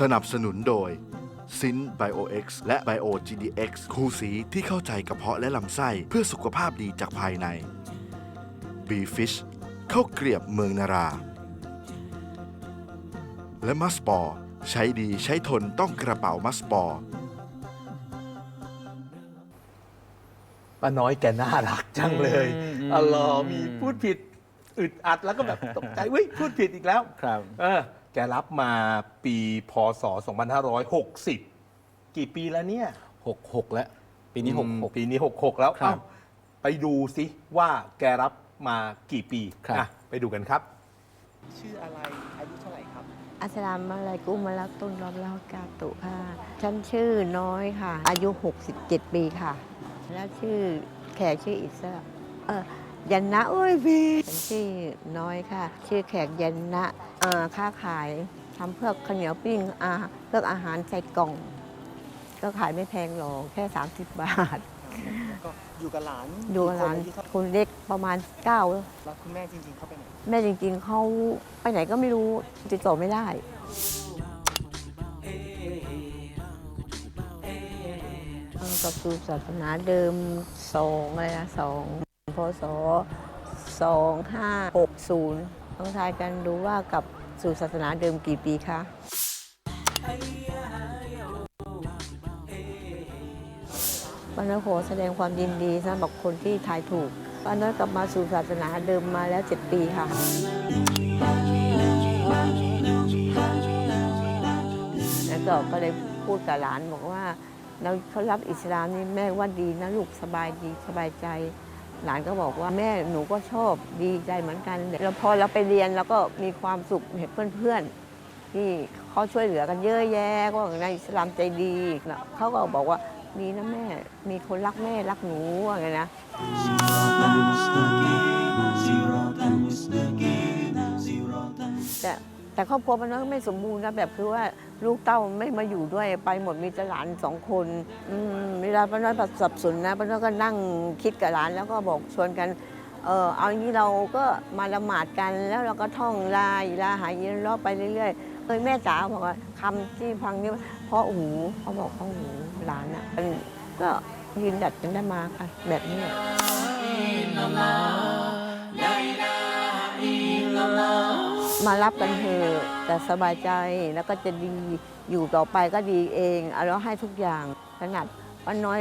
สนับสนุนโดยซินไบโอเอ็กซ์และไบโอ GDX คู่สีที่เข้าใจกระเพาะและลำไส้เพื่อสุขภาพดีจากภายใน b f i s h ข้าวเกลียบเมืองนารา และมัสปอร์ใช้ดีใช้ทนต้องกระเป๋ามัสปอร์ป้าน้อยแกน่ารักจังเลยอืมอืมอ๋อเหรอมีพูดผิดอึดอัดแล้วก็แบบตกใจเว้ยพูดผิดอีกแล้ว ครับ เออ แกรับมาปีพศ 2560 กี่ปีแล้วเนี่ย หกหกแล้ว ปีนี้หกอืมหก ปีนี้ 66 แล้วครับเอ้าไปดูสิว่าแกรับมากี่ปีครับ อะไปดูกันครับ ชื่ออะไรอายุเท่าไหร่ครับ อัสสลามอะลัยกุมมะลักตุนรอบลาวกาตุค่ะ ฉันชื่อน้อยค่ะ อายุ 67 ปีค่ะ แล้วชื่อแขกชื่ออิสระเออ ยันนะโอ้ยพี่ฉันชื่อน้อยค่ะ ชื่อแขกยันนะอ่อค้าขายทำเพื่อข้าวเหนียวปิ้งอาเพื่ออาหารใส่กล่อง ก็ขายไม่แพงหรอกแค่ 30 บาท ก็อยู่กับหลานดูร้านกี่คที่เขคนเล็กประมาณ9แล้วคุณแม่จริง ๆเขาไปไหนแม่จริงๆเขาไปไหนก็ไม่รู้ติดต่อไม่ได้ เอ่อกับสู่ศาสนาเดิมสองอะไรนะสอง พศสองห้าหกศูนย์ต้องทายกันดูว่ากับสู่ศาสนาเดิมกี่ปีคะป้าน้อยขอแสดงความยินดีสำหรับคนที่ทายถูกป้าน้อยกลับมาสู่ศาสนาเดิมมาแล้ว 7 ปีค่ะ แล้วก็ก็เลยพูดกับหลานบอกว่าเราเขารับอิสลามนี่แม่ว่าดีนะลูกสบายดีสบายใจ หลานก็บอกว่าแม่หนูก็ชอบดีใจเหมือนกันแล้วพอเราไปเรียนแล้วก็มีความสุขเห็นเพื่อนๆที่เขาช่วยเหลือกันเยอะแยะก็บอกในอิสลามใจดีนะเขาก็บอกว่าดีนะแม่มีคนรักแม่รักหนูอะไรนะแต่แต่ครอบครัวมันก็ไม่สมบูรณ์นะแบบคือว่า ลูกเต้าไม่มาอยู่ด้วยไปหมดมีแต่หลานสองคนเวลาป้าน้อยสับสนนะป้าน้อยก็นั่งคิดกับหลานแล้วก็บอกชวนกันเออเอางี้เราก็มาละหมาดกันแล้วเราก็ท่องลาอิลาหาอิลลอฮ์ไปเรื่อยๆเอ้ยแม่จ๋าบอกว่าคำที่ฟังนี่เพราะหูเขาบอกเพราะหูหลานอะก็ยืนดัดกันได้มาค่ะแบบนี้ มารับกันเถอะแต่สบายใจแล้วก็จะดีอยู่ต่อไปก็ดีเองเอาเราให้ทุกอย่างขนาดป้าน้อย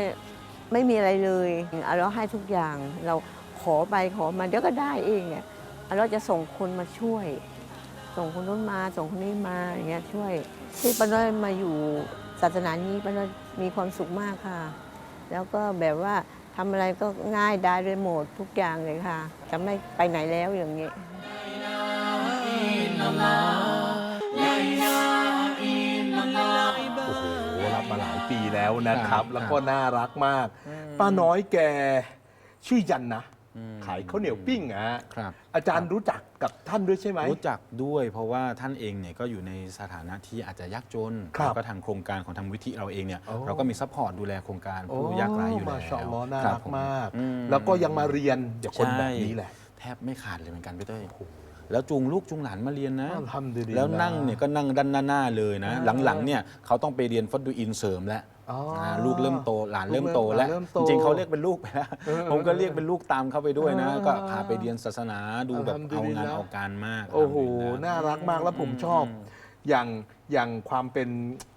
ไม่มีอะไรเลยเอาเราให้ทุกอย่างเราขอไปขอมาเดี๋ยวก็ได้เองเนี่ยเอาเราจะส่งคนมาช่วย ส่งคนนู้นมาส่งคนนี้มาอย่างเงี้ยช่วยที่ป้าน้อยมาอยู่ศาสนานี้ป้าน้อยมีความสุขมากค่ะ แล้วก็แบบว่าทำอะไรก็ง่ายได้เลยหมดทุกอย่างเลยค่ะ จะไม่ไปไหนแล้วอย่างนี้ โอ้โหรับมาหลายปีแล้วนะครับ แล้วก็น่ารักมาก ป้าน้อยแกชื่อยันนะอืมขายข้าวเหนียวปิ้งอะฮะครับ อาจารย์รู้จักกับท่านด้วยใช่ไหม รู้จักด้วยเพราะว่าท่านเองเนี่ยก็อยู่ในสถานะที่อาจจะยากจนครับแล้วก็ทางโครงการของทางวิธีเราเองเนี่ยโอ้ เราก็มีซัพพอร์ตดูแลโครงการผู้ยากไร้อยู่แล้วมาชาอัลลอฮ์น่าครับกผม มาก อืม แล้วก็ยังมาเรียนเดี๋ยวคนใช่แบบนี้แหละ แทบไม่ขาดเลยเหมือนกันพี่เต้ย แล้วจูงลูกจูงหลานมาเรียนนะอัลฮัมดุลิลลาห์แล้วนั่งเนี่ยก็นั่งด้านหน้าๆเลยนะอ่าหลังๆเนี่ยเขาต้องไปเรียนฟัดดูอินเสริมแล้ว อ๋ออ่าลูกเริ่มโตหลานลูกเริ่มโตแล้วเริ่มโตจริงๆเขาเรียกเป็นลูกไปแล้วเออผมก็เรียกเป็นลูกตามเขาไปด้วยนะ เออก็พาไปเรียนศาสนาดูแบบอัลฮัมดุเอาลิลงานลาห์เอาการมากโอ้โหอัลฮัมดุลิลลาห์น่ารักมากแล้วผมชอบ อ ย่างอย่างความเป็น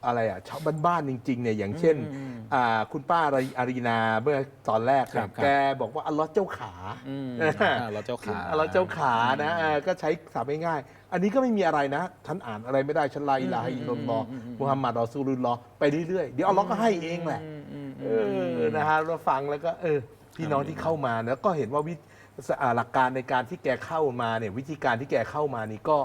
อะไรอะชาวบ้านๆจริงๆเนี่ยอย่างเช่นอืมอ่าคุณป้าอารีนาเมื่อตอนแรกครับเนี่ยแกบอกว่าอัลลอฮ์เจ้าขาอืมอ่าอ่าเราเจ้าขาอัลลอฮ์เจ้าขานะเออก็ใช้ศัพท์ง่ายๆอันนี้ก็ไม่มีอะไรนะฉันอ่านอะไรไม่ได้ฉันลาอิลาฮะอิลลัลลอฮ์มุฮัมมัดรอซูลุลลอฮ์ไปเรื่อยๆ เดี๋ยวอัลลอฮ์ก็ให้เองแหละเออนะฮะเราฟังแล้วก็เออพี่น้องที่เข้ามาแล้วก็เห็นว่าวิอ่าหลักการในการที่แกเข้ามาเนี่ยวิธีการที่แกเข้ามานี่ก็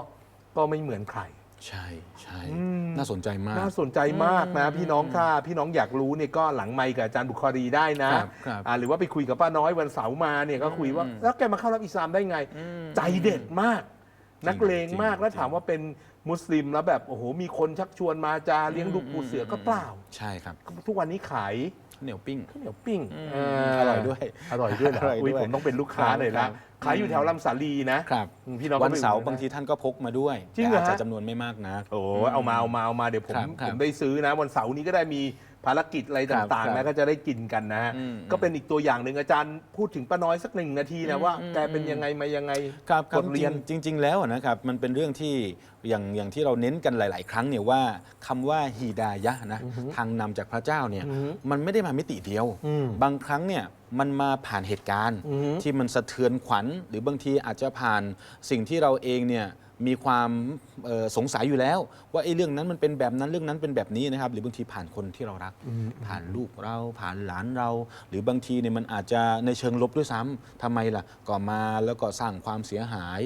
ก็ไม่เหมือนใคร ใช่ใช่อืม น่าสนใจมาก น่าสนใจมากนะ พี่น้องถ้าพี่น้องอยากรู้เนี่ยก็หลังไมค์กับอาจารย์บุคอรีได้นะครับครับอ่าหรือว่าไปคุยกับป้าน้อยวันเสาร์มาเนี่ยก็คุยว่าอืมแล้วแกมาเข้ารับอิสลามได้ไงอืมใจเด็ดมาก นักเลงมากจริง แล้วถามว่าเป็นมุสลิมแล้วแบบโอ้โหมีคนชักชวนมาจะเลี้ยงดูปูเสือก็เปล่า ใช่ครับ ทุกวันนี้ขาย ข้าวเหนียวปิ้ง ข้าวเหนียวปิ้งอืมเอร่อยด้วยอร่อยด้วยเหรออร่อยด้วยอุ้ยผมต้องเป็นลูกค้าหน่อยครันะบ ขายอยู่แถวลำสาลีนะครับอืมพี่น้องก็วันไปอุดหนุนเสาร์ได้บางทีท่านก็พกมาด้วยจริงเหรอแต่อาจจะฮะจำนวนไม่มากนะ โอ้เอามาเอามาเอามาเดี๋ยวผมครับครัผบมได้ซื้อนะ วันเสาร์นี้ก็ได้มี ภารกิจอะไรต่างครับๆนะก็จะได้กินกันนะฮะอืมก็เป็นอีกตัวอย่างหนึ่งอาจารย์พูดถึงป้าน้อยสักหนึ่งนาทีนะว่าอืมแกเป็นยังไงมายังไงครับครับบทเรียนจริงจริง ๆ แล้วนะครับมันเป็นเรื่องที่อย่างอย่างที่เราเน้นกันหลาย ๆ ครั้งเนี่ยว่าคำว่าฮีดายะห์นะทางนำจากพระเจ้าเนี่ยอือฮึมันไม่ได้มามิติเดียวอืมบางครั้งเนี่ยมันมาผ่านเหตุการณ์อือฮึที่มันสะเทือนขวัญ หรือบางทีอาจจะผ่านสิ่งที่เราเองเนี่ย มีความเอ่อสงสัยอยู่แล้ว ว่าไอ้เรื่องนั้นมันเป็นแบบนั้นเรื่องนั้นเป็นแบบนี้นะครับ หรือบางทีผ่านคนที่เรารัก ผ่านลูกเราผ่านหลานเรา หรือบางทีเนี่ยมันอาจจะในเชิงลบด้วยซ้ำทำไมล่ะก็มาแล้วก็สร้างความเสียหาย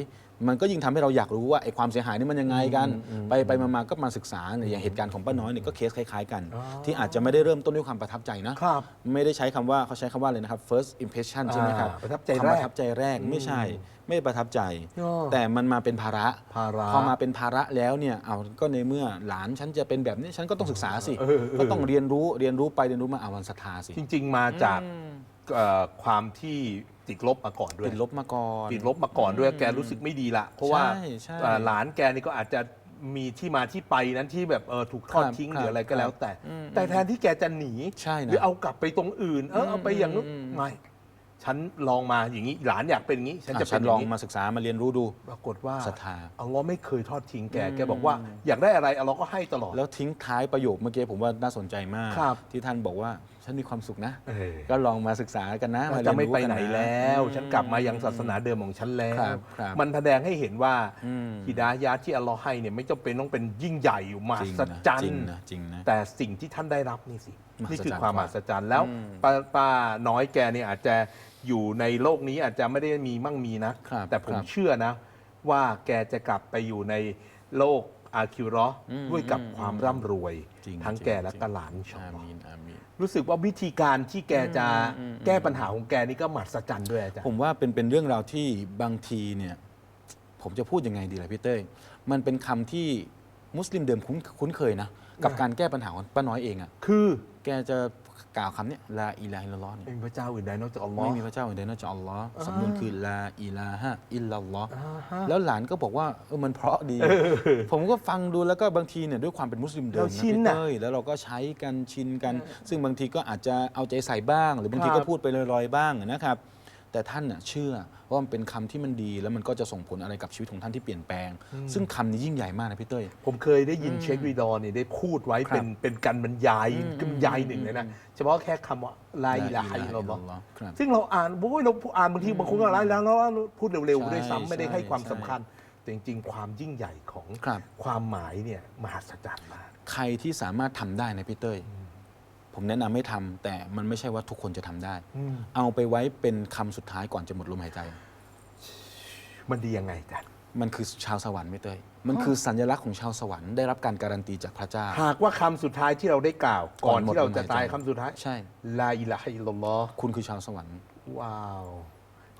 มันก็ยิ่งทำให้เราอยากรู้ว่าไอ้ความเสียหายนี่มันยังไงกัน ไปไปมาๆก็มาศึกษาเนี่ยอย่างเหตุการณ์ของป้าน้อยเนี่ยก็เคสคล้ายๆกัน ที่อาจจะไม่ได้เริ่มต้นด้วยความประทับใจนะครับไม่ได้ใช้คำว่าเขาใช้คำว่าเลยนะครับ first impression ใช่ไหมครับอ่าประทับใจความแรปกระทับใจแรกไม่ใช่ ไม่ประทับใจ อ๋อ แต่มันมาเป็นภาระ ภาระ พอมาเป็นภาระแล้วเนี่ยเอาก็ในเมื่อหลานฉันจะเป็นแบบนี้ฉันก็ต้องศึกษาสิเออเออ ก็ต้องเรียนรู้เรียนรู้ไปเรียนรู้มาเอาวันศรัทธาสิจริง ๆ มาจากเอ่อความที่ติดลบมาก่อนด้วย ติดลบมาก่อน ติดลบมาก่อนด้วยแกรู้สึกไม่ดีละเพราะว่าใช่ใช่เอ่อหลานแกนี่ก็อาจจะมีที่มาที่ไปนั้นที่แบบเออถูกทอดครับทิ้งครับหรืออะไรก็แล้ว แต่อืมแต่แทนที่แกจะหนีใช่นะหรือเอากลับไปตรงอื่น เออเอาไปอย่างนู้นอืมไม่ ฉันลองมาอย่างนี้หลานอยากเป็นอย่างนี้ ฉันจะอะเป็ฉันนอลอย่างนี้มาศึกษามาเรียนรู้ดู ปรากฏว่าศรัทธา อัลลอฮ์ไม่เคยทอดทิ้งแกแกบอกว่าอยากได้อะไรอัลลอฮ์ก็ให้ตลอด แล้วทิ้งท้ายประโยคเมื่อกี้ผมว่าน่าสนใจมาก ครับที่ท่านบอกว่า ฉันมีความสุขนะ เออก็ลองมาศึกษากันนะว่าาจะเรียไม่รู้ไปกัไหนนะแล้วอืมฉันกลับมายังศาสนาเดิมของฉันแล้วครับครับมันแสดงให้เห็นว่าอืม ฮิดายะห์ที่อัลลอฮ์ให้เนี่ยไม่จำเป็นต้องเป็นยิ่งใหญ่มหัจริงศนะจรรจริงย์ นะจริงนะ แต่สิ่งที่ท่านได้รับนี่สิ มหัศจรรย์นี่คือความมหัศจรรย์แล้วอืม ป้าป้าน้อยแกเนี่ยอาจจะอยู่ในโลกนี้อาจจะไม่ได้มีมั่งมีนะ ครับแต่ผมครับเชื่อนะ ว่าแกจะกลับไปอยู่ในโลกอาคิวรอห์อืมด้วยกับอืมความร่ำรวย จริงทั้งจริงแกและจริงก็หลานอินชาอาอัลลอฮ์ มีนอามีน รู้สึกว่าวิธีการที่แกจะอืมอืมแก้ปัญหาของแกนี่ก็มหัศจรรย์ด้วยอาจารย์ ผมว่าเป็นเป็นเรื่องราวที่บางทีเนี่ย ผมจะพูดยังไงดีล่ะพี่เต้ยมันเป็นคำที่มุสลิมเดิมคุ้นคุ้นเคยนะ กับการแก้ปัญหาของป้าน้อยเองอะ่ะคือ แกจะ กล่าวคำเนี้ยลาอิลาฮิลลอฮ์เนี่ยไม่มีพระเจ้าอื่นใดนอกจากอัลลอฮ์ ไม่มีพระเจ้าอื่นใดนอกจากอัลลอฮ์สำนวนคือลาอิลาฮะอิลลัลลอฮ์อ่าฮะแล้วหลานก็บอกว่าเออมันเพราะดี ผมก็ฟังดูแล้วก็บางทีเนี่ยด้วยความเป็นมุสลิมเดิมเรานะชินพี่น่ะ เต้ยแล้วเราก็ใช้กันชินกัน ซึ่งบางทีก็อาจจะเอาใจใส่บ้าง หรือบางทีครัก็บพูดไปลอยๆบ้างนะครับ แต่ท่านน่ะเชื่อว่ามันเป็นคำที่มันดี แล้วมันก็จะส่งผลอะไรกับชีวิตของท่านที่เปลี่ยนแปลง ซึ่งคำนี้ยิ่งใหญ่มากนะพี่เต้ย ผมเคยได้ยินเชควีดอร์เนี่ยได้พูดไว้ครับเป็นเป็นการบรรยายอืมบรรยายหนึ่งเลยนะ เฉพาะแค่คำว่าลาอิลาฮะอิลลัลลอฮ์ฮ์ครับ ซึ่งเราอ่านโอ้ยเราอ่านบางทีบางคนก็ไล่แล้วแล้วพูดเร็วใช่ๆด้วยซ้ำไม่ได้ให้ความใช่สำคัญ แต่จริงๆ ความยิ่งใหญ่ของครับ ความหมายเนี่ยมหัศจรรย์มาก ใครที่สามารถทำได้นะพี่เต้ย ผมแนะนำให้ทำแต่มันไม่ใช่ว่าทุกคนจะทำได้ อืมเอาไปไว้เป็นคำสุดท้ายก่อนจะหมดลมหายใจ มันดียังไงอาจารย์มันคือชาวสวรรค์ไม่เต้ยมันคือสัญลักษณ์ของชาวสวรรค์ได้รับการการันตีจากพระเจ้า หากว่าคำสุดท้ายที่เราได้กล่าว ก่อนก่อนหมดที่เราจะลมหายใจตายคำสุดท้ายใช่ ลาอิลาฮะอิลลัลลอฮ์คุณคือชาวสวรรค์ ว้าว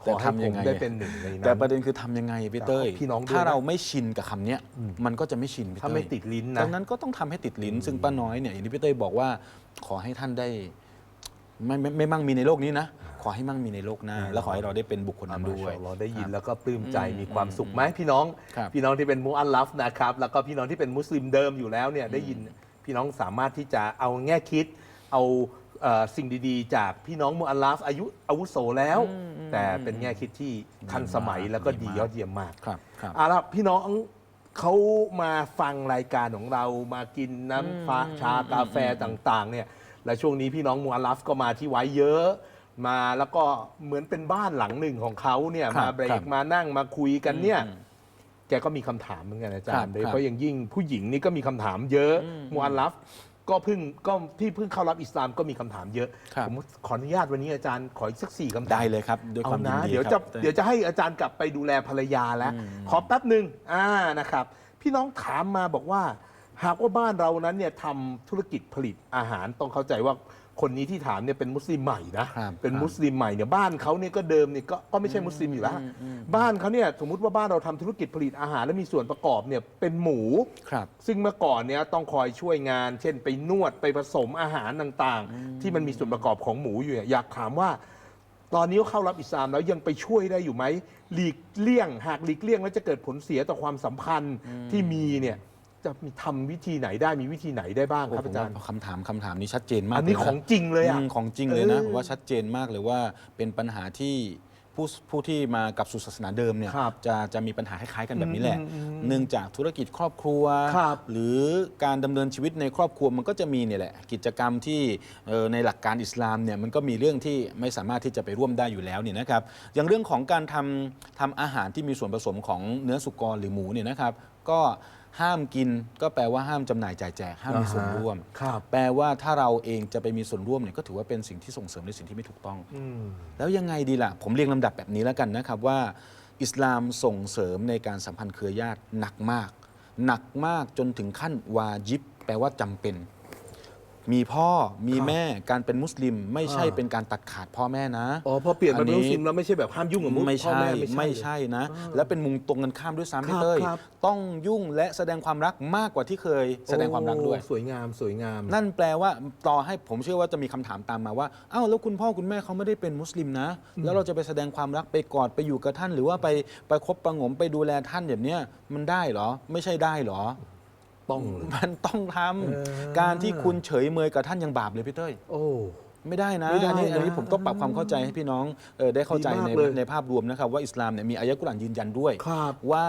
ขแต่อให้ทำผยัมงไงได้เป็นหนึ่งในนั้น แต่ประเด็นคือทำยังไงพี่เต้ยแต่ขอพี่น้องด้วยนะถ้าเราไม่ชินกับคำเนี้ยอืมมันก็จะไม่ชินพี่เต้ยถ้าไม่ติดลิ้นนะดังนั้นก็ต้องทำให้ติดลิ้น ซึ่งป้าน้อยเนี่ยอย่างที่พี่เต้ยบอกว่า ขอให้ท่านได้ไม่ไม่ไม่มั่งมีในโลกนี้นะขอให้มั่งมีในโลกหน้า แล้วขอให้เราได้เป็นบุคคลนั้นด้วย เราได้ยินครับแล้วก็ปลื้มใจอืมมีความสุขไหมพี่น้อง ครับ พี่น้องที่เป็นมุอัลลัฟนะครับแล้วก็พี่น้องที่เป็นมุสลิมเดิมอยู่แล้วเนี่ยได้ยินพี่น้องสามารถที่จะเอาแง่คิด เอา เอ่อสิ่งดีๆ จากพี่น้องมุอัลลัฟอายุอาวุโสแล้ว แต่เป็นแง่คิดที่ทันสมัยแล้วก็ดียอดเยี่ยมมาก ครับครับ เอาละพี่น้องเขามาฟังรายการของเรามากินน้ำฟ้าชากาแฟต่างๆเนี่ยและช่วงนี้พี่น้องมูอัลลัฟก็มาที่ไว้เยอะ มาแล้วก็เหมือนเป็นบ้านหลังหนึ่งของเขาเนี่ยครับมาเบรครักบมานั่งมาคุยกันเนี่ยอืมแกก็มีคำถามเหมือนกันอาจารครัย์บโดยเฉพาะอย่างยิ่งผู้หญิงนี่ก็มีคำถามเยอะอืมมูอัลลัฟ ก็เพิ่งก็ที่เพิ่งเข้ารับอิสลามก็มีคำถามเยอะ ครับ ผมขออนุญาตวันนี้อาจารย์ขออีกสักสี่คำถาม ได้เลยครับด้วยเอาความยินนะดีเดี๋ยวคจะรับ เดี๋ยวจะให้อาจารย์กลับไปดูแลภรรยาแล้วอืมขอแป๊บหนึ่งอ่านะครับ พี่น้องถามมาบอกว่า หากว่าบ้านเรานั้นเนี่ยทำธุรกิจผลิตอาหารต้องเข้าใจว่า คนนี้ที่ถามเนี่ยเป็นมุสลิมใหม่นะ ครับเป็นครับมุสลิมใหม่เนี่ยบ้านเขาเนี่ยก็เดิมเนี่ยก็ก็ไม่ใช่มุสลิมอยู่แล้วอืมอืมบ้านเขาเนี่ยสมมุติว่าบ้านเราทำธุรกิจผลิตอาหารและมีส่วนประกอบเนี่ยเป็นหมู ครับ ซึ่งเมื่อก่อนเนี่ยต้องคอยช่วยงาน เช่นไปนวดไปผสมอาหารต่างๆ ที่มันมีส่วนประกอบของหมูอยู่เนี่ยอยากถามว่า ตอนนี้เขาเข้ารับอิสลามแล้วยังไปช่วยได้อยู่ไหมหลีกเลี่ยง หากหลีกเลี่ยงแล้วจะเกิดผลเสียต่อความสัมพันธ์ที่มีเนี่ย จะมีทำวิธีไหนได้มีวิธีไหนได้บ้างครับผมอาจารย์ว่าคำถามคำถามนี้ชัดเจนมากอันนี้เลยะของจริงเลยอะมของจริงเลยนะเออผมว่าชัดเจนมากเลยว่าเป็นปัญหาที่ผู้ผู้ที่มากับสู่ศาสนาเดิมเนี่ยครับจะจะมีปัญหาคล้ายๆกันแบบนี้แหละ อืมอืมอืมเนื่องจากธุรกิจครอบครัว ครับหรือการดำเนินชีวิตในครอบครัวมันก็จะมีเนี่ยแหละกิจกรรมที่เอ่อในหลักการอิสลามเนี่ยมันก็มีเรื่องที่ไม่สามารถที่จะไปร่วมได้อยู่แล้วเนี่ยนะครับอย่างเรื่องของการทำทำอาหารที่มีส่วนผสมของเนื้อสุกรหรือหมูเนี่ยนะครับ ก็ ห้ามกินก็แปลว่าห้ามจำหน่ายจ่ายแจกห้ามมีส่วนร่วม ครับ แปลว่าถ้าเราเองจะไปมีส่วนร่วมเนี่ยก็ถือว่าเป็นสิ่งที่ส่งเสริมในสิ่งที่ไม่ถูกต้อง อืม แล้วยังไงดีล่ะ ผมเรียงลำดับแบบนี้แล้วกันนะครับว่า อิสลามส่งเสริมในการสัมพันธ์เครือญาติหนักมาก หนักมากจนถึงขั้นวาจิบ แปลว่าจำเป็น มีพ่อมีครับแม่การเป็นมุสลิม ไม่ใช่อ่าเป็นการตัดขาดพ่อแม่นะอ๋อพอเปลี่ยนมาเป็นอันนี้มุสลิมแล้วไม่ใช่แบบห้ามยุ่งกับมุสไม่พ่อใช่แม่ไม่ใช่นะ และเป็นมุมตรงกันข้ามด้วยซ้ำครัพี่บเต้ยครับต้องยุ่งและแสดงความรักมากกว่าที่เคยแสดงความรักด้วยโอ้สวยงามสวยงาม นั่นแปลว่าต่อให้ผมเชื่อว่าจะมีคำถามตามมาว่าอ้าวแล้วคุณพ่อคุณแม่เขาไม่ได้เป็นมุสลิมนะ แล้วเราจะไปแสดงความรักไปกอดไปอยู่กับท่าน หรือว่าไปไปคบประหงมไปดูแลท่านแบบเนี้ยมันได้เหรอ ไม่ใช่ได้เหรอ ต้องเลย มันต้องทำเออ การที่คุณเฉยเมยกับท่านยังบาปเลยพี่เต้ย โอ้ ไม่ได้นะไม่ได้อันนี้นะอันนี้ผมต้องปรับความเข้าใจให้พี่น้องเออได้เข้าใจดีมากในเลยในภาพรวมนะครับ ว่าอิสลามเนี่ยมีอายะกุรอานยืนยันด้วย ครับว่า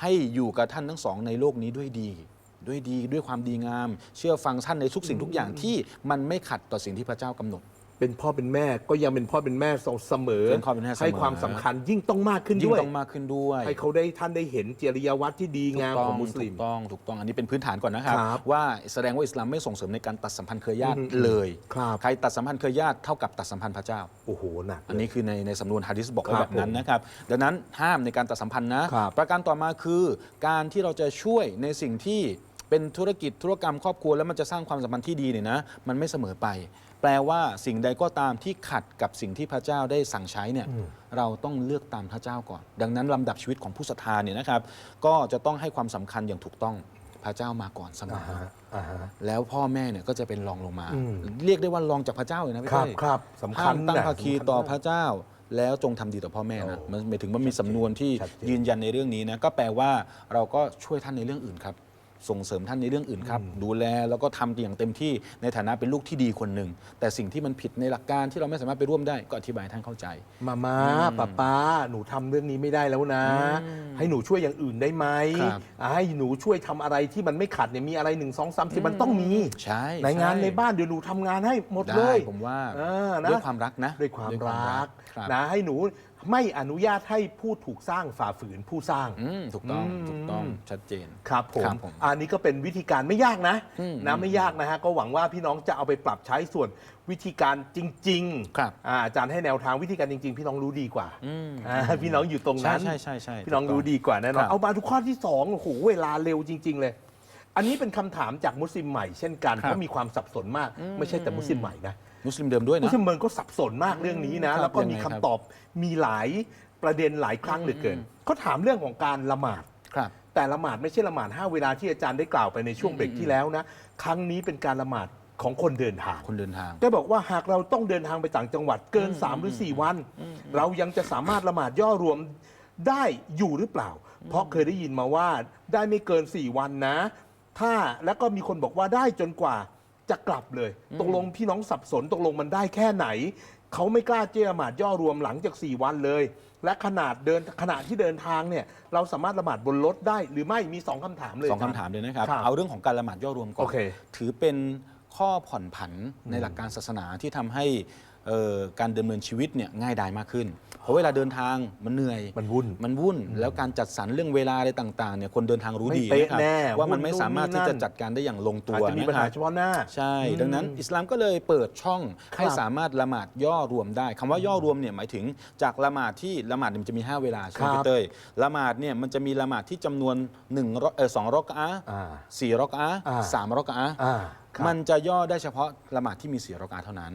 ให้อยู่กับท่านทั้งสองในโลกนี้ด้วยดี ด้วยดีด้วยความดีงาม เชื่อฟังท่านในทุกสิ่งทุกอย่างที่มันไม่ขัดต่อสิ่งที่พระเจ้ากำหนด เป็นพ่อเป็นแม่ก็ยังเป็นพ่อเป็นแม่เสมอเป็นพ่อเป็นแม่เสมอ ให้ความสำคัญยิ่งต้องมากขึ้นยิ่งด้วย ต้องมากขึ้นด้วยให้เขาได้ท่านได้เห็นจริยวัตรที่ดีงามของมุสลิม ถูกต้องถูกต้องอันนี้เป็นพื้นฐานก่อนนะครับ ครับว่าแสดงว่าอิสลามไม่ส่งเสริมในการตัดสัมพันธ์เครือญาติอืมเลยครับ ใครตัดสัมพันธ์เครือญาติเท่ากับตัดสัมพันธ์พระเจ้า โอ้โหหนักเลยอันนี้คือในในสำนวนฮะดิษบอกไว้ครับแบบนั้นนะครับ ดังนั้นห้ามในการตัดสัมพันธ์นะ ครับประการต่อมาคือการที่เราจะช่วยในสิ่งที่เป็นธุรกิจธุรกรรมครอบครัวแล้วมันจะสร้างความสัมพันธ์ที่ดีเนี่ยนะ มันไม่เสมอไป แปลว่าสิ่งใดก็ตามที่ขัดกับสิ่งที่พระเจ้าได้สั่งใช้เนี่ยเราต้องเลือกตามพระเจ้าก่อน ดังนั้นลำดับชีวิตของผู้ศรัทธาเนี่ยนะครับ ก็จะต้องให้ความสำคัญอย่างถูกต้องพระเจ้ามาก่อนเสมอ่าอฮะอ่าฮะแล้วพ่อแม่เนี่ยก็จะเป็นรองลงมาอืมเรียกได้ว่ารองจากพระเจ้าเลยนะพี่ครับเต้ยครับสำคัห้าญมตั้งนะภาคีสำคัญต่อมากพระเจ้า แล้วจงทำดีต่อพ่อแม่นะโอ้มันหมายถึงว่ามีสำนวนที่ชัดเจนยืนยันในเรื่องนี้นะก็แปลว่าเราก็ช่วยท่านในเรื่องอื่นครับ ส่งเสริมท่านในเรื่องอื่นครับ ดูแลแล้วก็ทำอย่างเต็มที่ในฐานะเป็นลูกที่ดีคนหนึ่ง แต่สิ่งที่มันผิดในหลักการที่เราไม่สามารถไปร่วมได้ก็อธิบายให้ท่านเข้าใจ มามาป้าป้า หนูทำเรื่องนี้ไม่ได้แล้วนะ ให้หนูช่วยอย่างอื่นได้ไหมครับ อ่าให้หนูช่วยทำอะไรที่มันไม่ขัดเนี่ยมีอะไรหนึ่งสองสามสี่มันต้องมีใช่ในงานช่ในบ้านเดี๋ยวหนูทำงานให้หมดเลได้ย ผมว่าเออนะ ด้วยความรักนะด้วยความรักครับนะให้หนู ไม่อนุญาตให้ผู้ถูกสร้างฝ่าฝืนผู้สร้าง อืมถูกต้องอืม ถูกต้องชัดเจน ครับผมครับผมอันนี้ก็เป็นวิธีการไม่ยากนะอืมนะไม่ยากนะฮะก็หวังว่าพี่น้องจะเอาไปปรับใช้ส่วนวิธีการจริงครับ อ่าอาจารย์ให้แนวทางวิธีการจริง ๆ พี่น้องรู้ดีกว่าอืมอ่าพี่น้องอยู่ตรงใช่นั้น ใช่ใช่ใช่ พี่น้องถูกต้รู้ดีกว่าแน่นอครันบเอามาทุกข้อที่สองโอ้โหเวลาเร็วจริง ๆ เลย อันนี้เป็นคำถามจากมุสลิมใหม่เช่นกัน ครับเพราะมีความสับสนมาก ไม่ใช่แต่มุสลิมใหม่นะ มุสลิมเดิมด้วยมุนะสลิมเมืองก็สับสนมากเรื่องนี้นะ ครับแล้วก็มียังไงคำครับ ตอบมีหลายประเด็นหลายครั้งเหลือเกินเขาถามเรื่องของการละหมาด ครับ แต่ละหมาดไม่ใช่ละหมาดห้าเวลาที่อาจารย์ได้กล่าวไปในช่วงเบรกที่แล้วนะ ครั้งนี้เป็นการละหมาดของคนเดินทาง คนเดินทาง ได้บอกว่าหากเราต้องเดินทางไปต่างจังหวัดเกิน 3 หรือ 4 วัน เรายังจะสามารถละหมาดย่อรวมได้อยู่หรือเปล่า เพราะเคยได้ยินมาว่าได้ไม่เกิน 4 วันนะ ถ้าแล้วก็มีคนบอกว่าได้จนกว่า จะกลับเลย ตกลงพี่น้องสับสนตกลงมันได้แค่ไหน เขาไม่กล้าเจละหมาดย่อรวมหลังจาก 4 วันเลย และขนาดเดินขณะที่เดินทางเนี่ยเราสามารถละหมาดบนรถได้หรือไม่มีสองคำถามเลยสองคำถามเลยนะครับ ครับเอาเรื่องของการละหมาดย่อรวมก่อนโอเค ถือเป็นข้อผ่อนผันในหลักการศาสนาที่ทำให้เอ่อการดำเนินชีวิตเนี่ยง่ายดายมากขึ้น เพราะเวลาเดินทางมันเหนื่อย มันวุ่น มันวุ่น แล้วการจัดสรรเรื่องเวลาอะไรต่างๆเนี่ยคนเดินทางรู้ดีไม่เป๊ะนะครับแน่ว่ามันวุ่นไม่สามารถนู่นนี่ที่จะนั่นจัดการได้อย่างลงตัวอาจจะมีปัญหานะครับเฉพาะหน้า ใช่ ดังนั้นอิสลามก็เลยเปิดช่องครับให้สามารถละหมาดย่อรวมได้คำว่าย่อรวมเนี่ยหมายถึงจากละหมาดที่ละหมาดเนี่ยมันจะมี 5 เวลาใช่ไหมครับพี่เต้ยละหมาดเนี่ยมันจะมีละหมาดที่จำนวน1รอเออสองรอกอะห์อ่าสี่รอกอะห์อ่าสามรอกอะห์อ่าครับมันจะย่อได้เฉพาะละหมาดที่มีสี่รอกอะห์เท่านั้น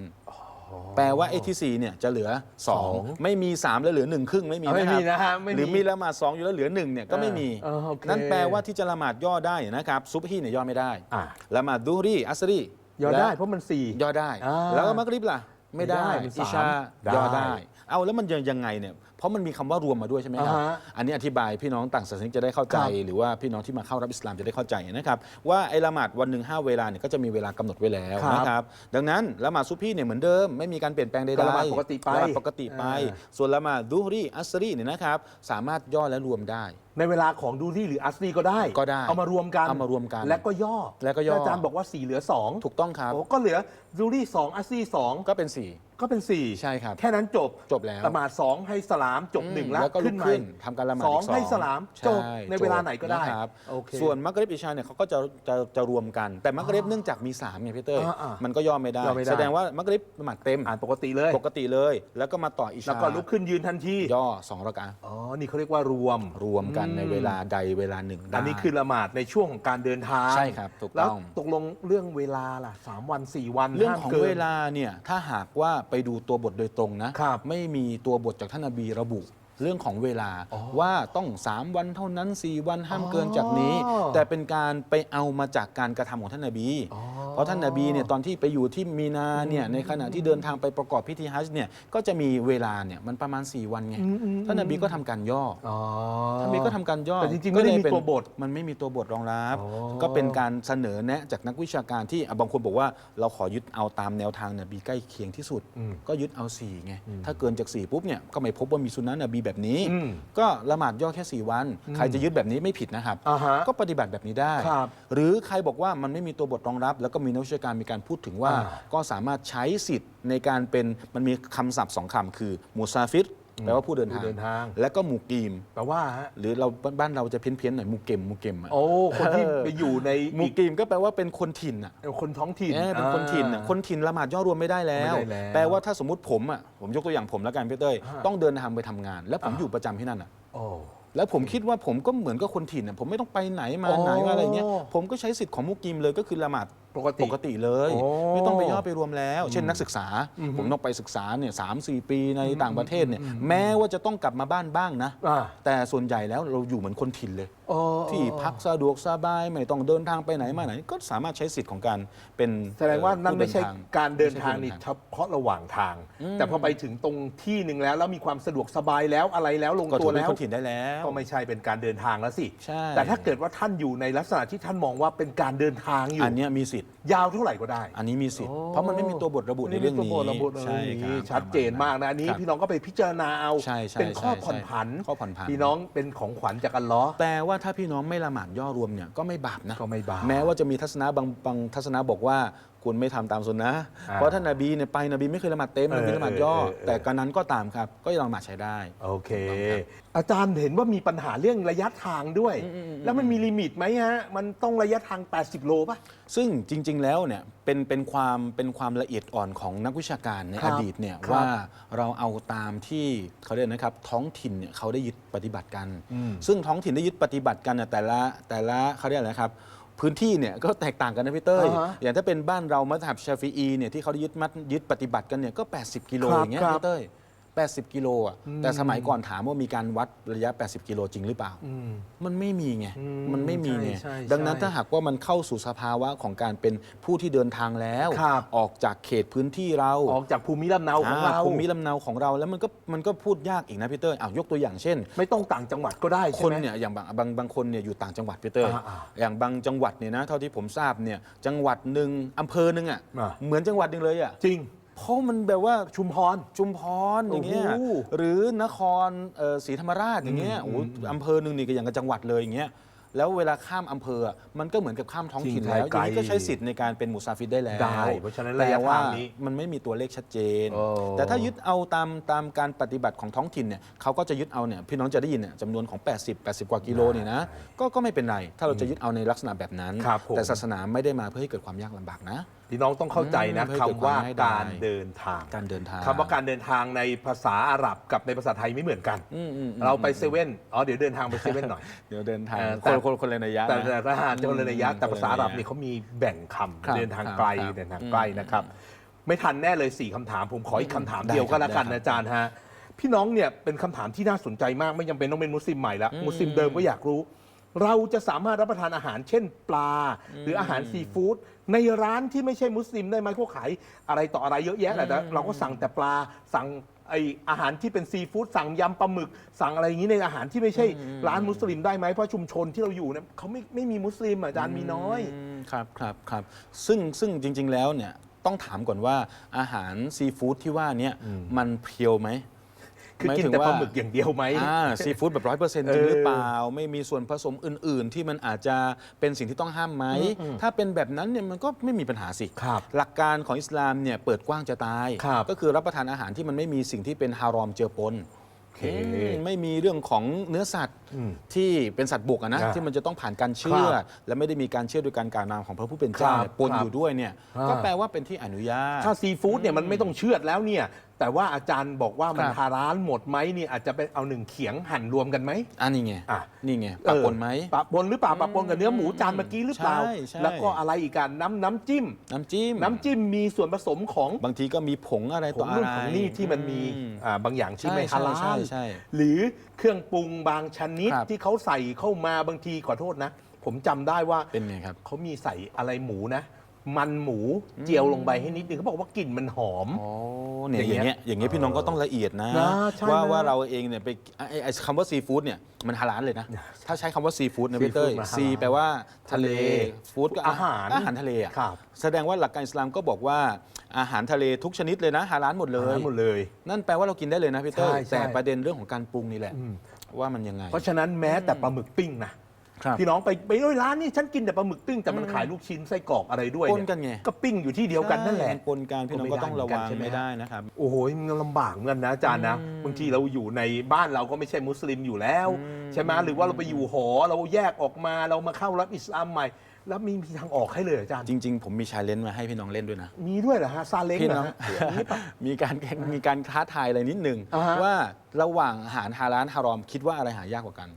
แปลว่าไอ้ที่สี่เนี่ยจะเหลือสองสองไม่มีสามแล้วเหลือหนึ่งครึ่งไม่มีไม่นะคมีรับนะฮะไม่มีหรือมีละหมาดสองอยู่แล้วเหลือหนึ่งเนี่ยก็ไม่มีเออโอเค นั่นแปลว่าที่จะละหมาดย่อได้นะครับซุบฮีเนี่ยย่อไม่ได้อ่าละหมาดดูฮรีอัสรีย่อได้และเพราะมันสี่ ย่อได้ อ่าแล้วก็มักริบล่ะ ไม่ได้ไม่ได้เป็นอิชาสามได้ ย่อได้ เอาแล้วมันยังยังไงเนี่ย เพราะมันมีคำว่ารวมมาด้วยใช่ไหมครับ อ่าฮะ อันนี้อธิบายพี่น้องต่างศาสนาจะได้เข้าใจครับหรือว่าพี่น้องที่มาเข้ารับอิสลามจะได้เข้าใจนะครับว่าไอ้ละหมาดวันหนึ่งห้าเวลาเนี่ยก็จะมีเวลากำหนดไว้แล้วครับนะครับดังนั้นละหมาดซุบฮีเนี่ยเหมือนเดิมไม่มีการเปลี่ยนแปลงใดๆก็ละหมาดปกติไปละหมาดปกติไป อ่าส่วนละหมาดดูฮรีอัสรีเนี่ยนะครับสามารถย่อและรวมได้ ในเวลาของดูรี่หรืออัสลีก็ได้ ก็ได้เอามารวมกันเอามารวมกันและก็ย่อและก็ย่อ อาจารย์บอกว่า 4 เหลือ2ถูกต้องครับ โอ้ก็เหลือดูรี่2อัสลี2ก็เป็นสี่ ก็เป็น 4 ใช่ครับ แค่นั้นจบจบแล้วละหมาด2ให้สลามจบอืมหนึ่งแล้วแล้วก็ลุกมาขึ้นทำการละหมาดสองอีกสองให้สลามจบช่ในเวลาไหนก็ได้นะครับโอเคส่วนมักกะริบอิชาเนี่ยเขาก็จะจะจะรวมกัน แต่มักกะริบเนื่องจากมี3ไงพี่เต้ยอ่าอ่ามัมันก็ย่อไม่ได้ย่อไม่ได้ แสดงว่ามักกะริบละหมาดเต็มอ่านปกติเลยปกติเลย แล้วก็มาต่ออิชาแล้วก็ลุกขึ้นยืนทันทีย่อสองรากาอ๋อนี่เขาเรียกว่ารวมรวมกันอืมในเวลาใดเวลาหนึ่งได้อันนี้คือละหมาดในช่วงของการเดินทางใช่ครับถูกแล้วต้องตกลงเรื่องเวลาล่ะสามวันสี่วันเรื่องห้ามของกินเวลาเนี่ยถ้าหากว่าไปดูตัวบทโดยตรงนะครับไม่มีตัวบทจากท่านนบีระบุ เรื่องของเวลาอ๋อว่าต้อง 3 วันเท่านั้น 4 วันห้ามเกินจากนี้อ๋อแต่เป็นการไปเอามาจากการกระทำของท่านนบีอ๋อเพราะท่านนบีเนี่ยตอนที่ไปอยู่ที่มีนาเนี่ยในขณะที่เดินทางไปประกอบพิธีฮัจญ์เนี่ยก็จะมีเวลาเนี่ยมันประมาณ 4 วันไงอืมอืมท่านนบีก็ทำการย่ออ๋อท่านนบีก็ทำการย่อแต่จริงๆไม่ได้ก็เลยมีเป็นตัวบทมันไม่มีตัวบทรองรับอ๋อก็เป็นการเสนอแนะจากนักวิชาการที่อะบางคนบอกว่าเราขอยึดเอาตามแนวทางนบีใกล้เคียงที่สุดอืมก็ยึดเอา4ไงถ้าเกินจาก4ปุ๊บเนี่ยก็ไม่พบว่ามีสุนนะนบีแบบนี้ อืมก็ละหมาดย่อแค่ 4 วัน ใครจะยึดแบบนี้ไม่ผิดนะครับ อ่าฮะก็ปฏิบัติแบบนี้ได้ ครับหรือใครบอกว่ามันไม่มีตัวบทรองรับ แล้วก็มีนักวิชาการมีการพูดถึงว่า อ่า ก็สามารถใช้สิทธิ์ในการเป็นมันมีคำศัพท์สองคำคือมูซาฟิร แปลว่าผู้เดินผู้ทาง เดินทาง และก็มูกีม แปลว่าฮะหรือเราบ้านเราจะเพี้ยนๆหน่อยมูเกมมูเกมอะโอ้คนที่ไปอยู่ในมูอีกกีมก็แปลว่าเป็นคนถิ่นอะคนท้องถิ่น เออเป็นคนถิ่นอะคนถิ่นละหมาดย่อรวมไม่ได้แล้ว ไม่ได้แล้วแปลว่าถ้าสมมติผมอะผมยกตัวอย่างผมแล้วกันพี่เต้ยฮะต้องเดินทางไปทำงาน แล้วผมอ่าอยู่ประจำที่นั่นอะ โอ้ แล้วผมคิดว่าผมก็เหมือนกับคนถิ่นอะผมไม่ต้องไปไหนมาอ๋อไหนมาอะไรเงี้ยผมก็ใช้สิทธิ์ของมุกิมเลยก็คือละหมาดปกติ ปกติเลย โอ้ไม่ต้องไปย่อไปรวมแล้ว เช่นนักศึกษา อือฮึผมต้องไปศึกษาเนี่ยสามสี่ปีในต่างประเทศเนี่ยแม้ว่าจะต้องกลับมาบ้านบ้างนะ อ่าแต่ส่วนใหญ่แล้วเราอยู่เหมือนคนถิ่นเลยโอ้ที่พักสะดวกสบาย ไม่ต้องเดินทางไปไหนมาไหน ก็สามารถใช้สิทธิ์ของการเป็นแสดงว่านั่นผู้ไม่ใช่เดิทการเดินทางไม่นี่ใช่ผู้เฉพาะระหว่างทางแต่พอไปถึงตรงที่หนึ่งแล้วแล้วมีความสะดวกสบายแล้วอะไรแล้วลงก็ตัถืวอเป็นแล้ว คนถิ่นได้แล้ว ก็ไม่ใช่เป็นการเดินทางแล้วสิ ใช่ แต่ถ้าเกิดว่าท่านอยู่ในลักษณะที่ท่านมองว่าเป็นการเดินทางอยู่ อันเนี้ยมีสิทธิ์ยาวเท่าไหร่ก็ได้ อันนี้มีสิทธิ์โอ้เพราะมันไม่มีตัวบทระบุในเรื่องนี้ไม่มีตัวบทระบุในใช่เรื่องคนี้รับ ชัดเจนมากนะอันนี้ครับพี่น้องก็ไปพิจารณาเอาใช่ใช่เป็นข้อใช่ผ่อนผันข้อผ่อนผันพี่น้องเป็นของขวัญจากอัลเลอฮ์แต่ว่าถ้าพี่น้องไม่ละหมาดย่อรวมเนี่ยก็ไม่บาปนะก็ไม่บาปแม้ว่าจะมีทัศนะบางบางทัศนะบอกว่าคุณไม่ทำตามสุนนะอ่าเพราะท่านนบีเนี่ยไปนบีไม่เคยละหมาดเต็มเออนบีละหมาดย่อเออเออเออแต่การนั้นก็ตามครับ ก็ยังละหมาดใช้ได้ โอเคถูกต้องครับอาจารย์เห็นว่ามีปัญหาเรื่องระยะทางด้วย แล้วมันมีลิมิตไหมฮะ มันต้องระยะทาง 80 โลป่ะ ซึ่งจริง ๆ แล้วเนี่ยเป็นเป็นความเป็นความละเอียดอ่อนของนักวิชาการในครัอบดีตเนี่ยครับว่าเราเอาตามที่เขาเรียกนะครับท้องถิ่นเนี่ยเขาได้ยึดปฏิบัติกันอืมซึ่งท้องถิ่นได้ยึดปฏิบัติกันเนี่ยแต่ละแต่ละเขาเรียกอะไรนะครับ พื้นที่เนี่ยก็แตกต่างกันนะพี่เต้ย อ่าฮะอย่างถ้าเป็นบ้านเรามัธยับชาฟีอีเนี่ยที่เขาได้ยึดมัดยึดปฏิบัติกันเนี่ยก็ 80 กิโลครับอย่างเงี้ยครับ พี่เต้ย 80 กิโลอะแต่สมัยก่อนถามว่ามีการวัดระยะ 80 กิโลจริงหรือเปล่าอืมมันไม่มีไงอืมมันไม่มีไงใช่ใช่ดังนั้นใช่ถ้าหากว่ามันเข้าสู่สภาวะของการเป็นผู้ที่เดินทางแล้วครับออกจากเขตพื้นที่เราออกจากภูมิลำเนาของอ่าเราภูมิลำเนาของเราแล้วมันก็มันก็พูดยากอีกนะพี่เต้ยอ้าวยกตัวอย่างเช่น ไม่ต้องต่างจังหวัดก็ได้คใช่นไหมเนี่ยอย่างบางบางบางคนเนี่ยอยู่ต่างจังหวัดพี่เต้ยอ่าอ่าอย่างบางจังหวัดเนี่ยนะเท่าที่ผมทราบเนี่ยจังหวัดหนึ่งอำเภอหนึ่งอะอ่าเหมือนจังหวัดหนึ่งเลยอะจริง เพราะมันแบบว่าชุมพร ชุมพรอย่างเงี้ยโอ้โหหรือนครเอ่อศรีธรรมราชอย่างเงี้ยอืมโอ้โหอำเภอหนึ่งนี่ก็อย่างกับจังหวัดเลยอย่างเงี้ยแล้วเวลาข้ามอำเภออะมันก็เหมือนกับข้ามท้องถิ่นจริงแล้วไกลทีนี้ก็ใช้สิทธิ์ในการเป็นมุซาฟิรได้แล้วได้เพราะฉะนั้นแต่ระยะว่าทางนี้มันไม่มีตัวเลขชัดเจน โอ้ แต่ถ้ายึดเอาตามตามการปฏิบัติของท้องถิ่นเนี่ยเขาก็จะยึดเอาเนี่ยพี่น้องจะได้ยินเนี่ยจำนวนของ 80 80 กว่ากิโลเนี่ยนะก็ก็ไม่เป็นไร ถ้าเราจะยึดเอาในลักษณะแบบนั้น ครับผม แต่ศาสนาไม่ได้มาเพื่อให้เกิดความยากลำบากนะ พี่น้องต้องเข้าใจนะอืมคำว่าเพื่อให้เกิดความง่ายดายการเดินทางการเดินทางคำว่าการเดินทางในภาษาอาหรับกับในภาษาไทยไม่เหมือนกัน อืมอืมอืมเราไปเซเว่นอ๋อเดี๋ยวเดินทางไปเซเว่นหน่อย เดี๋ยวเดินทางเออคแต่ นคนคนละนัยยะแต่นะ แต่ทหารจะคนละนัยยะ แต่อืมภาษาอาหรับคนละนัยยะนี่เขามีแบ่งคำครับเดินทางครับไกลครับเดินทางใกล้นะครับ ไม่ทันแน่เลยสี่คำถาม ผมขออีกคำถามได้เดียวก็แล้วกันได้ครับอาจารย์ฮะพี่น้องเนี่ยเป็นคำถามที่น่าสนใจมากไม่จำเป็นต้องเป็นมุสลิมใหม่ละอืมมุสลิมเดิมก็อยากรู้ เราจะสามารถรับประทานอาหารเช่นปลา หรืออาหารซีฟู้ดในร้านที่ไม่ใช่มุสลิมได้ไหมเขาขายอะไรต่ออะไรเยอะแยะแหละแต่เราก็สั่งแต่ปลาสั่งไออาหารที่เป็นซีฟู้ดสั่งยำปลาหมึก สั่งอะไรอย่างนี้ในอาหารที่ไม่ใช่ร้านมุสลิมได้ไหมเพราะชุมชนที่เราอยู่เนี่ยเขาไม่ไม่มีมุสลิมอะอาจารย์มีน้อย มครับครับครับซึ่งซึ่งจริง ๆ แล้วเนี่ยต้องถามก่อนว่าอาหารซีฟู้ดที่ว่าเนี้มันเพียวไหม คือหมายกินถึงแต่ปลาว่าหมึกอย่างเดียวไหมอ่าซีฟู้ดแบบร้อยเปอร์เซ็นต์เออจริงหรือเปล่า ไม่มีส่วนผสมอื่น ๆ ที่มันอาจจะเป็นสิ่งที่ต้องห้ามไหม ถ้าเป็นแบบนั้นเนี่ยมันก็ไม่มีปัญหาสิครับหลักการของอิสลามเนี่ยเปิดกว้างจะตายครับก็คือรับประทานอาหารที่มันไม่มีสิ่งที่เป็นฮารอมเจือปนเคอืมไม่มีเรื่องของเนื้อสัตว์อืมที่เป็นสัตว์บกอะนะอ่าที่มันจะต้องผ่านการเชื่อครับและไม่ได้มีการเชื่อโดยการกล่าวนามของพระผู้เป็นเจ้าครับเนี่ยปนครับอยู่ด้วยเนี่ยอ่าก็แปลว่าเป็นที่อนุญาตถ้าซีฟู้ดเนี่ยมันไม่ต้องเชือดแล้วเนี่ย แต่ว่าอาจารย์บอกว่ามันครับ ฮาร้านหมดไหมเนี่ยอาจจะเป็นเอาหนึ่งเขียงหั่นรวมกันไหม อันนี้ไงอะ นี่ไงปะปนไหม ปะปนหรือเปล่าปะปนกับเนื้อหมูจานเมื่อกี้หรือเปล่า ใช่ใช่ แล้วก็อะไรอีกกันน้ำน้ำจิ้ม น้ำจิ้มน้ำจิ้มมีส่วนผสมของบางทีก็มีผงอะไรผต่องอะนู่นไรของนี่ที่มันมีอือ่าบางอย่างที่ใช่ไม่ฮาลาใช่ลใช่ หรือเครื่องปรุงบางชนิดครับ ที่เขาใส่เข้ามาบางทีขอโทษนะ ผมจำได้ว่าเป็นไงครับ เขามีใส่อะไรหมูนะ มันหมูเจียวลงไปให้นิดนึงเขาบอกว่ากลิ่นมันหอม อ๋อเนี่ยอย่อาย่างงเงี้เงี้ยยอย่างเงี้ยพี่น้องก็ต้องละเอียดนะนะใช่ว่านะว่าเราเองเนี่ยไปไอ้ไอ้คำว่าซีฟู้ดเนี่ยมันฮาลาลเลยนะ ถ้าใช้คำว่าซีฟู้ดนะพี่เต้ยซีฟู้ดมันฮาลาลซีแปลว่าทะเลทะเลฟู้ดก็อาหารอาหารทะเลอะครับ แสดงว่าหลักการอิสลามก็บอกว่าอาหารทะเลทุกชนิดเลยนะฮาลาลหมดเลย หมดเลย นั่นแปลว่าเรากินได้เลยนะพี่เต้ยใช่ใช่ แต่ประเด็นเรื่องของการปรุงนี่แหละอืมว่ามันยังไง เพราะฉะนั้นแม้แต่ปลาหมึกปิ้งนะ ครับพี่น้องไปไปเอ้ยร้านนี้ฉันกินแต่ปลาหมึกปิ้งแต่มันขายลูกชิ้นไส้กรอกอะไรด้วยปนกันไง ก็ปิ้งอยู่ที่เดียวกันนั่นแหละใช่ปนกันพี่น้องก็ต้องระวังก็ไม่ไม่ได้ได้นะครับ โอ้โหมันลำบากเหมือนกันนะอาจารย์นะบางทีเราอยู่ในบ้านเราก็ไม่ใช่มุสลิมอยู่แล้ว ใช่ไหมหรือว่าเราไปอยู่หอเราแยกออกมาเรามาเข้ารับอิสลามใหม่ แล้วมีมีทางออกให้เลยเหรออาจารย์จริง ๆ ผมมีชาเลนจ์มาให้พี่น้องเล่นด้วยนะ มีด้วยเหรอฮะซาเล้งพี่เหรน้ออง ฮะอย่างนี้ปะ มีการแข่งมีการท้าทายอะไรนิดหนึ่งอ่าฮะ ว่าระหว่างอาหารฮาลาลฮารอมคิดว่าอะไรหายากกว่ากัน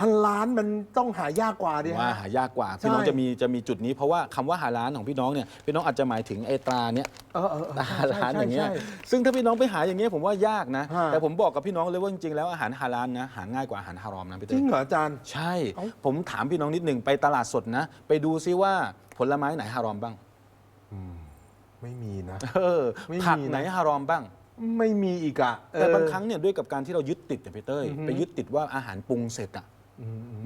ฮันล้านมันต้องหายากกว่าดิว่าฮะหายากกว่าพี่น้องใช่ จะมีจะมีจุดนี้เพราะว่าคำว่าฮาลาลของพี่น้องเนี่ยพี่น้องอาจจะหมายถึงไอ้ตราเนี้ยเออเออเออตราฮาลาลใช่อย่างเงี้ยใช่ ซึ่งถ้าพี่น้องไปหาอย่างเงี้ยผมว่ายากนะ ฮะ แต่ผมบอกกับพี่น้องเลยว่าจริงๆแล้วอาหารฮาลาลนะหาง่ายกว่าอาหารฮารอมนะพี่จเต้ริยงเหรออาจารย์ ใช่ เอ้า ผมถามพี่น้องนิดหนึ่งไปตลาดสดนะ ไปดูซิว่าผลไม้ไหนฮารอมบ้างไม่มีนะ เออไม่มีผักนะไหนฮารอมบ้าง ไม่มีอีกอะแต่บางเออครั้งเนี่ยด้วยกับการที่เรายึดติดแต่พี่เต้ยอือฮึไปยึดติดว่าอาหารปรุงเสร็จอะ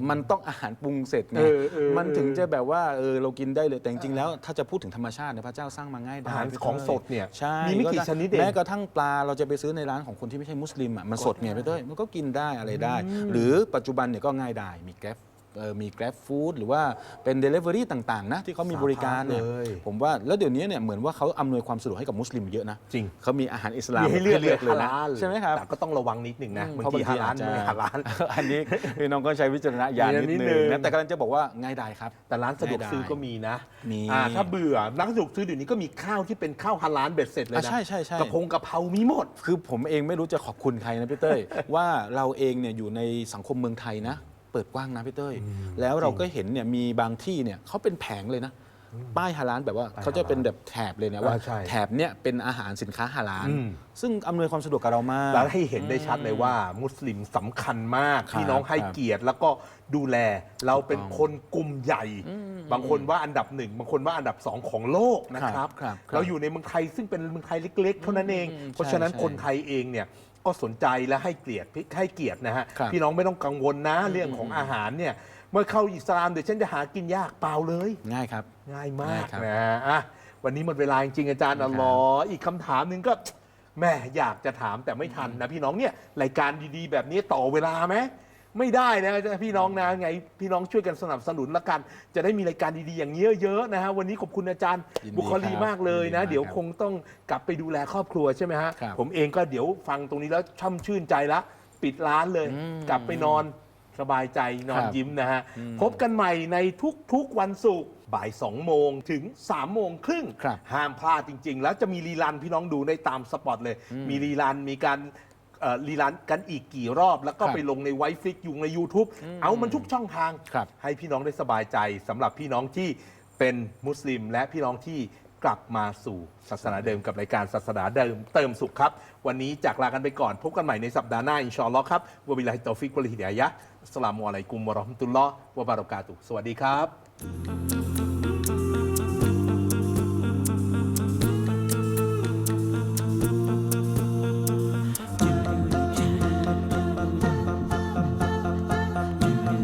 มันต้องอาหารปรุงเสร็จไง เออเออมันถึงจะแบบว่าเออเรากินได้เลย แต่จริงๆแล้วถ้าจะพูดถึงธรรมชาติเนี่ยพระเจ้าสร้างมาง่ายได้อาหารพี่ของต้ยสดเนี่ยใช่มีไม่กี่ชนิดเองแม้กระทั่งปลาเราจะไปซื้อในร้านของคนที่ไม่ใช่มุสลิมอะมันสดไงพี่เต้ยมันก็กินได้อะไรได้ หรือปัจจุบันเนี่ยก็ง่ายได้มีแกร็บ เอ่อมี Grab Food หรือว่าเป็น Delivery ต่างๆนะที่เขามีบริการเนี่ยสารพัดเลยผมว่าแล้วเดี๋ยวนี้เนี่ยเหมือนว่าเขาอำนวยความสะดวกให้กับมุสลิมเยอะนะจริง เขามีอาหารอิสลามมีให้เลือกเลยเลยฮานะลาลใช่ไหมครับ แต่ก็ต้องระวังนิดหนึ่งนะอืมบางเพราะทีฮาลาลอาจจะ ไม่ฮาลาล อันนี้พี่น้องก็ใช้วิจารณญาณมีนิดนิดนึงนึนะงแต่กำลังจะบอกว่าง่ายดายครับ แต่ร้านสะดวกไม่ได้ซื้อก็มีนะมีอ่าถ้าเบื่อร้านสะดวกซื้อเดี๋ยวนี้ก็มีข้าวที่เป็นข้าวฮาลาลเบ็ดเสร็จเลยอะนะใช่ใช่ใช่ กระพงกระเพรามีหมด คือผมเองไม่รู้จะขอบคุณใครนะพี่เต้ย ว่าเราเองเนี่ยอยู่ในสังคมเมืองไทยนะ เปิดกว้างนะพี่เต้ย แล้วเราก็เห็นเนี่ยมีบางที่เนี่ยเขาเป็นแผงเลยนะ ป้ายฮาลาลแบบว่าป้ายเขาจะเป็นแบบแถบเลยนะว่า อ่าใช่ แถบเนี่ยเป็นอาหารสินค้าฮาลาลอืมซึ่งอำนวยความสะดวกกับเรามาก แล้วให้เห็นได้ชัดเลยว่า มุสลิมสำคัญมากครับพี่น้องให้ครับเกียรติแล้วก็ดูแลเราเป็นถูกต้องคนกลุ่มใหญ่ บางคนว่าอันดับหนึ่งบางคนว่าอันดับสองของโลกนะครับ ครับครับเราอยู่ในเมืองไทยซึ่งเป็นเมืองไทยเล็ก ๆ เท่านั้นเองอืมเพราะฉะนั้นใช่คนไทยเองเนี่ย ก็สนใจและให้เกียรติให้เกียรตินะฮะครับพี่น้องไม่ต้องกังวลนะเรื่องของอาหารเนี่ยเมื่อเข้าอิสลามเดี๋ยวฉันจะหากินยากเปล่าเลย ง่ายครับ ง่ายมาง่ายกครับนะฮะอะวันนี้หมดเวลาจริงๆอาจารย์ครัอับ ลลอฮ์อีกคำถามหนึ่งก็แม่อยากจะถามแต่ไม่ทันนะพี่น้องเนี่ยรายการดีๆ แบบนี้ต่อเวลาไหม ไม่ได้นะพี่น้องนะไงพี่น้องช่วยกันสนับสนุนละกัน จะได้มีรายการดีๆอย่างนี้เยอะๆนะฮะวันนี้ขอบคุณอาจารย์ยินดีบุคลีครับมากเลยนะ ยินดีมากเดี๋ยวครับคงต้องกลับไปดูแลครอบครัวใช่ไหมฮะครับผมเองก็เดี๋ยวฟังตรงนี้แล้วช่ำชื่นใจละปิดร้านเลย อืมกลับไปนอนสบายใจนอนครับ ยิ้มนะฮะพบกันใหม่ในทุกๆวันศุกร์บ่าย2โมงถึง3โมงครึ่ง ครับห้ามพลาดจริง ๆ แล้วจะมีรีลันพี่น้องดูได้ตามสปอตเลย มีรีลันมีการ เอ่อรีลันกันอีกกี่รอบ แล้วก็ครับไปลงในไวฟิกอยู่ใน YouTube เอามันทุกช่องทาง ครับ ให้พี่น้องได้สบายใจสำหรับพี่น้องที่เป็นมุสลิม และพี่น้องที่กลับมาสู่ศาสนาเดิมกับรายการศาสนาเดิมเติมสุขครับ วันนี้จากลากันไปก่อน พบกันใหม่ในสัปดาห์หน้า อินชาอัลลอฮ์ครับวะบิลลาฮิตตอฟิกวะลิฮิดายะฮ์อัสสลามุอะลัยกุมวะเราะห์มะตุลลอฮ์วะบารอกาตุฮ์สวัสดีครับ